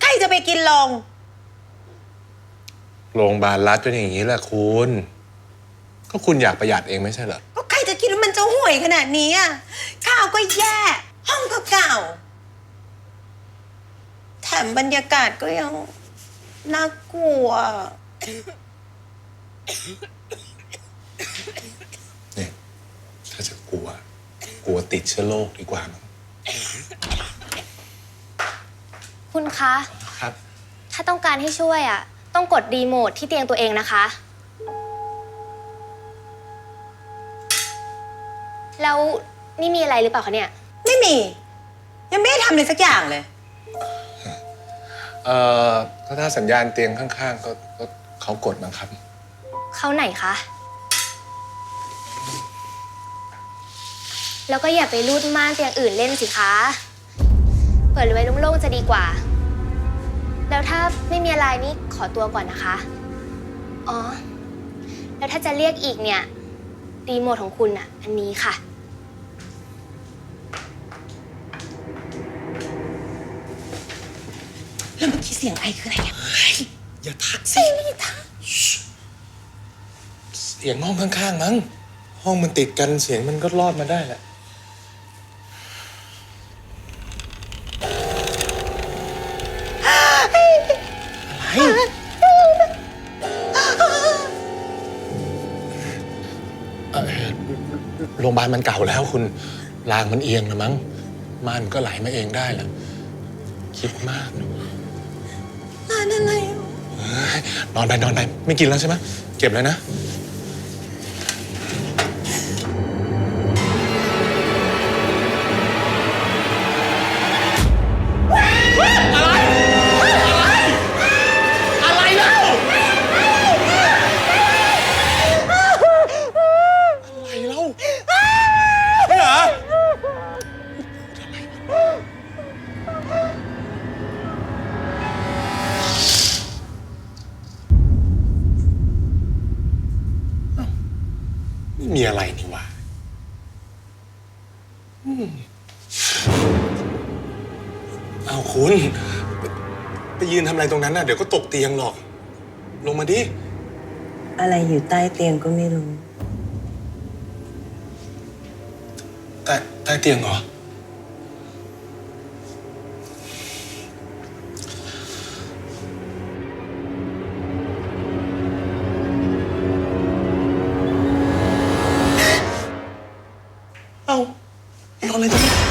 ใครจะไปกินลง โรงพยาบาลรัฐเป็นอย่างนี้แหละคุณ ก็คุณอยากประหยัดเองไม่ใช่เหรอ ก็ใครจะคิดว่ามันจะห่วยขนาดนี้อะข้าวก็แย่ ห้องก็เก่า แถมบรรยากาศก็ยังน่ากลัว เนี่ย ถ้าจะกลัว กลัวติดเชื้อโรคดีกว่ามั้ง คุณคะ ครับ ถ้าต้องการให้ช่วยอะ ต้องกดรีโมทที่เตียงตัวเองนะคะ แล้วนี่มีอะไรหรือเปล่าคะเนี่ย ไม่มี ยังไม่ได้ทำเลยสักอย่างเลย เอ่อก็ถ้าสัญญาณเตียงข้างๆ ก็ก็เขากดมั้งครับ เขาไหนคะ แล้วก็อย่าไปรูดม่านเตียงอื่นเล่นสิคะ เปิดไว้โล่งๆจะดีกว่า แล้วถ้าไม่มีอะไรนี่ขอตัวก่อนนะคะ อ๋อ แล้วถ้าจะเรียกอีกเนี่ยรีโมทของคุณอะอันนี้ค่ะ แล้วเมื่อกี้เสียงไอคืออะไรอะอย่าทักสิไม่ทักเสียงห้องข้างๆมั้ง ห้องมันติดกันเสียงมันก็รอดมาได้แหละ เอ่อโรงพยาบาลมันเก่าแล้วคุณรางมันเอียงนะมั้งม่านก็ไหลมาเองได้แหละคิดมากนะร้านอะไรอะเฮ้ยนอนไปนอนไปไม่กินแล้วใช่ไหมเก็บเลยนะ ม่มีอะไรนี่หว่าอืมเอาคุณไปไปยืนทำอะไรตรงนั้นน่ะ เดี๋ยวก็ตกเตียงหรอก ลงมาดิ อะไรอยู่ใต้เตียงก็ไม่รู้ ใต้ใต้เตียงเหรอ เอ